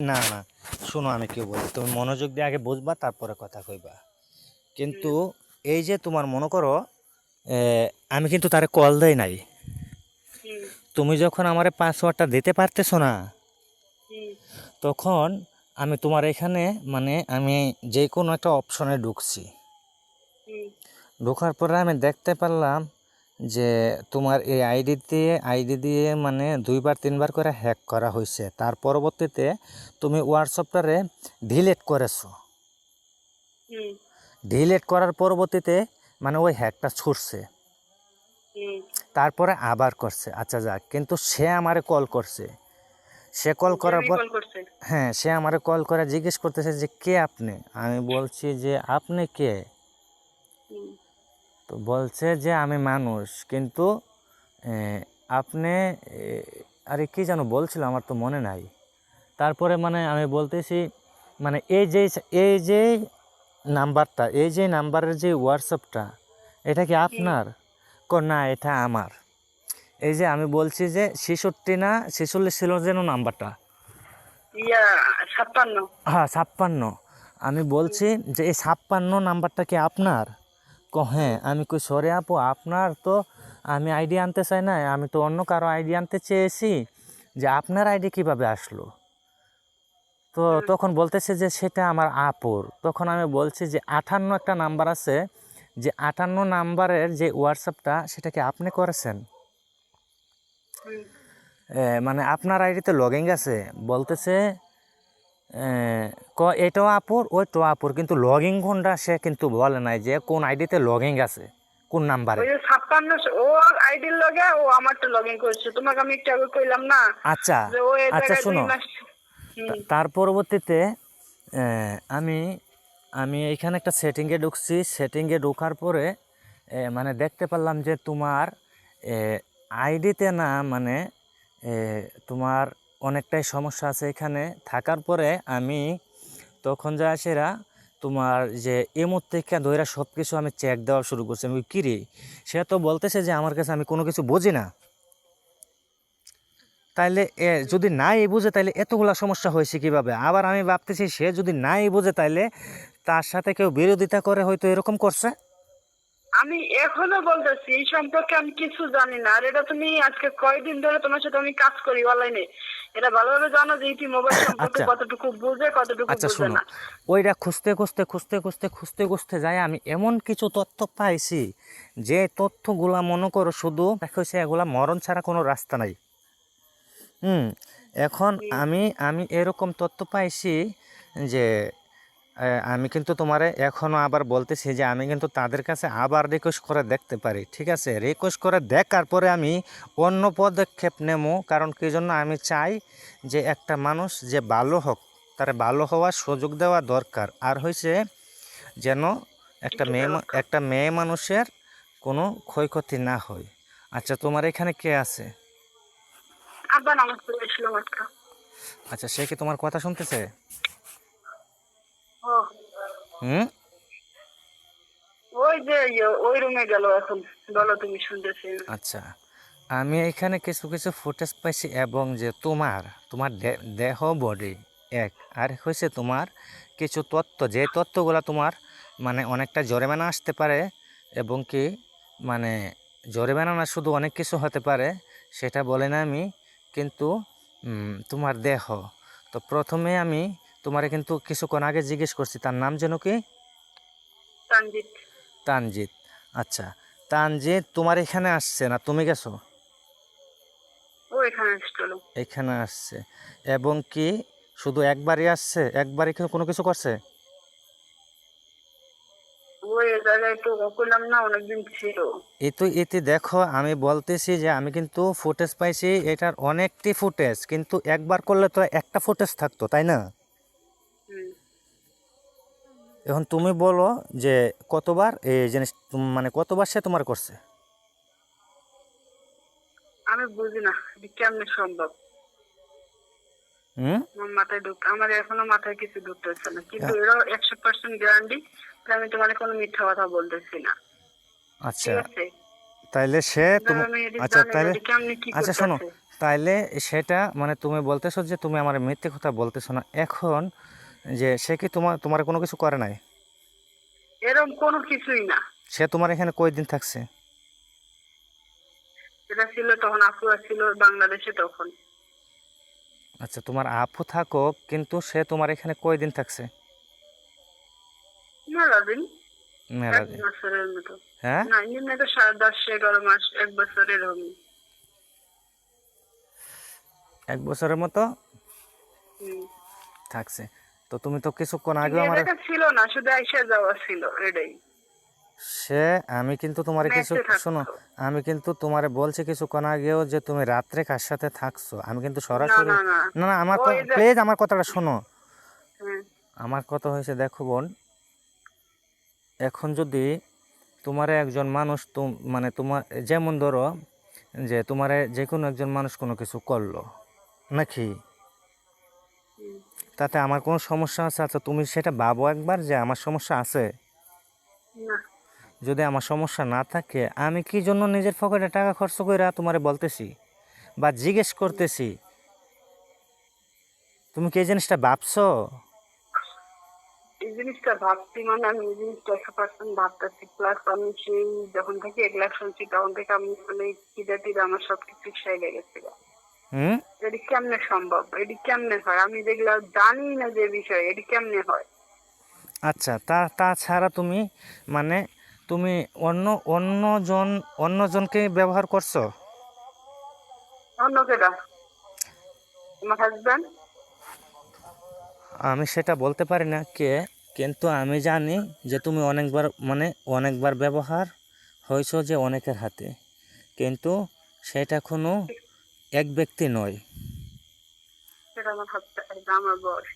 না না। শোনো, আমি কেউ বলি? তুমি মনোযোগ দিয়ে আগে বুঝবা, তারপরে কথা কইবা। কিন্তু এই যে তোমার মনে করো আমি কিন্তু তারে কল দেই নাই। তুমি যখন আমারে পাসওয়ার্ডটা দিতে পারতেছো না, তখন আমি তোমার এখানে মানে আমি যে কোনো একটা অপশনে ঢুকছি। ঢোকার পরে আমি দেখতে পারলাম যে তোমার এই আইডি দিয়ে আইডি দিয়ে মানে দুইবার তিনবার করে হ্যাক করা হয়েছে। তার পরবর্তীতে তুমি হোয়াটসঅ্যাপটারে ডিলিট করেছ। ডিলেট করার পরবর্তীতে মানে ওই হ্যাকটা ছুটছে। তারপরে আবার করছে। আচ্ছা যাক কিন্তু সে আমারে কল করছে। সে কল করার পর হ্যাঁ সে আমারে কল করে জিজ্ঞেস করতেছে যে কে আপনি? আমি বলছি যে আপনি কে? তো বলছে যে আমি মানুষ কিন্তু আপনি আরে কি যেন বলছিল আমার তো মনে নাই। তারপরে মানে আমি বলতেছি মানে এই যে এই যে নাম্বারটা এই যে নাম্বারের যে হোয়াটসঅ্যাপটা এটা কি আপনার? ক না এটা আমার। এই যে আমি বলছি যে ছেষট্টি না ছেচল্লিশ ছিল যেন নাম্বারটা। ছাপ্পান্ন। হ্যাঁ ছাপ্পান্ন। আমি বলছি যে এই ছাপ্পান্ন নাম্বারটা কি আপনার? হ্যাঁ আমি কই সরে আপু আপনার তো আমি আইডি আনতে চাই না আমি তো অন্য কারও আইডি আনতে চেয়েছি যে আপনার আইডি কীভাবে আসলো? তো তখন বলতেছে যে সেটা আমার আপুর। তখন আমি বলছি যে আটান্ন একটা নাম্বার আছে যে আটান্ন নাম্বারের যে হোয়াটসঅ্যাপটা সেটা কি আপনি করেছেন? মানে আপনার আইডিতে লগিং আছে। বলতেছে ক এটাও আপুর ওইটাও আপুর কিন্তু লগিং কোনটা সে কিন্তু বলে নাই যে কোন আইডিতে লগিং আছে কোন নাম্বারে ওই যে ছাপ্পান্ন ও আইডির লগে ও আমারটা লগ ইন করছে তোমাকে আমি একটু আগে কইলাম না। আচ্ছা আচ্ছা শোনো। তার পরবর্তীতে আমি আমি এইখানে একটা সেটিংয়ে ঢুকছি। সেটিংয়ে ঢোকার পরে মানে দেখতে পারলাম যে তোমার আইডিতে না মানে তোমার অনেকটাই সমস্যা আছে এখানে। থাকার পরে আমি তখন যা সেরা তোমার যে এমর থেকে দইরা সব কিছু আমি চেক দেওয়া শুরু করছি। আমি কী রে? সে তো বলতেছে যে আমার কাছে আমি কোনো কিছু বুঝি না। তাইলে এ যদি নাই বুঝে তাইলে এতগুলা সমস্যা হয়েছে কীভাবে? আবার আমি ভাবতেছি সে যদি নাই বুঝে তাইলে তার সাথে কেউ বিরোধিতা করে হয়তো এরকম করছে। আমি এখনও বলতেছি এই সম্পর্কে আমি কিছু জানি না। আর এটা তুমি আজকে কয়দিন ধরে তোমার সাথে আমি কাজ করি অনলাইনে এটা ভালোভাবে জানো যে ইতি মোবাইল সম্পর্কে আচ্ছা। কতটুকু বুঝে কতটুকু আচ্ছা শোনো। ওইটা খুঁজতে খুঁজতে খুঁজতে খুঁজতে খুঁজতে খুঁজতে যাই আমি এমন কিছু তথ্য পাইছি যে তথ্যগুলা মনে করো শুধু দেখা হচ্ছে এগুলা মরণ ছাড়া কোনো রাস্তা নাই। হুম এখন আমি আমি এরকম তথ্য পাইছি যে আমি কিন্তু তোমারে এখনও আবার বলতেছি যে আমি কিন্তু তাদের কাছে আবার রিকোয়েস্ট করে দেখতে পারি ঠিক আছে? রিকোয়েস্ট করে দেখার পরে আমি অন্য পদক্ষেপ নেব কারণ কি জন্য? আমি চাই যে একটা মানুষ যে ভালো হোক তার ভালো হওয়ার সুযোগ দেওয়া দরকার। আর হয়েছে যেন একটা মেয়ে একটা মেয়ে মানুষের কোনো ক্ষয়ক্ষতি না হয়। আচ্ছা তোমার এখানে কে আছে? আচ্ছা সে কি তোমার কথা শুনতেছে? হুম? ওই যে ইয়ে, ওই রুমে গেল এখন। বলো তুমি শুনতেছি। আচ্ছা আমি এখানে কিছু কিছু ফুটেজ পাইছি এবং যে তোমার তোমার দেহ বডি এক আর হয়েছে তোমার কিছু তত্ত্ব। যে তথ্যগুলো তোমার মানে অনেকটা জরিমানা আসতে পারে এবং কি মানে জরিমানা না শুধু অনেক কিছু হতে পারে সেটা বলে না আমি কিন্তু তোমার দেহ। তো প্রথমে আমি তোমারে কিন্তু কিছুক্ষণ আগে জিজ্ঞেস করছি তার নাম যেন কি? তানজিৎ তানজিৎ আচ্ছা তানজিৎ তোমার এখানে আসছে না তুমি গেছো? এখানে আসছে এবং কি শুধু একবারই আসছে? একবারই কোনো কিছু করছে? তো তো এতে দেখো আমি বলতেছি যে আমি কিন্তু ফুটেজ পাইছি এটার অনেকটি ফুটেজ কিন্তু একবার করলে তো একটা ফুটেজ থাকতো তাই না। এখন তুমি বলো যে কতবার এই জিনিস মানে কতবার সে তোমার করছে? আমি বুঝি না কেমনে সম্ভব? হুম? মাথায় ঢুক আমার এখনও মাথায় কিছু ঢুকতেছে না। কিন্তু এরা একশো পার্সেন্ট গ্যারান্টি আমি তোমার কোনো মিথ্যা কথা বলতেছি না। আচ্ছা। তাইলে সে তুমি আচ্ছা তাইলে আচ্ছা শোনো। তাইলে সেটা মানে তুমি বলতেছো যে তুমি আমার মিথ্যে কথা বলতেছো না। এখন যে সে কি তোমার তোমার কোনো কিছু করে নাই? এরকম কোনো কিছুই না। সে তোমার এখানে কয় দিন থাকছে? এটা ছিল তখন আপুয়া ছিল বাংলাদেশে তখন। আচ্ছা তোমার আপু থাকো কিন্তু সে তোমার এখানে কয় দিন থাকছে? মেলা দিন মেলা দিন। বছরের মতো। হ্যাঁ? না তো দশ এগারো মাস এক বছরের এরকমই এক বছরের মতো? থাকছে। তো তুমি তো কিছুক্ষণ আগেও আমার ছিল না শুধু আইসা যাওয়া ছিল এটাই সে আমি কিন্তু তোমার কিছু শোনো আমি কিন্তু তোমারে বলছি কিছুক্ষণ আগেও যে তুমি রাত্রে কার সাথে থাকছো। আমি কিন্তু সরাসরি না না। আমার প্লিজ আমার কথাটা শোনো। আমার কথা হয়েছে দেখো বোন এখন যদি তোমার একজন মানুষ তুম- মানে তোমার যেমন ধরো যে তোমারে যে কোনো একজন মানুষ কোনো কিছু করল নাকি। তাতে আমার কোনো সমস্যা আছে? আচ্ছা তুমি সেটা ভাবো একবার যে আমার সমস্যা আছে। যদি আমার সমস্যা না থাকে আমি কি জন্য নিজের পকেটে টাকা খরচ করে তোমারে বলতেছি? বা জিজ্ঞেস করতেছি? তুমি কি এই জিনিসটা ভাবছ? এই জিনিসটা ভাবছি মানে আমি এই জিনিসটা একশো পার্সেন্ট ভাবতেছি। প্লাস আমি সেই যখন থেকে এগুলা শুনছি তখন থেকে আমি মানে খিদে টিদে আমার সবকিছু গেছে। হুম? এটি কেমনে সম্ভব? এটি কেমনে হয়? আমি যেগুলো জানি না যে বিষয় এটি কেমনে হয়? আচ্ছা তা তাছাড়া তুমি মানে তুমি অন্য অন্যজন অন্যজনকে ব্যবহার করছ? অন্য কেটা আমার হাজব্যান্ড আমি সেটা বলতে পারি না কে? কিন্তু আমি জানি যে তুমি অনেকবার মানে অনেকবার ব্যবহার হয়েছো যে অনেকের হাতে। কিন্তু সেটা কোনো এক ব্যক্তি নয়। আমার বস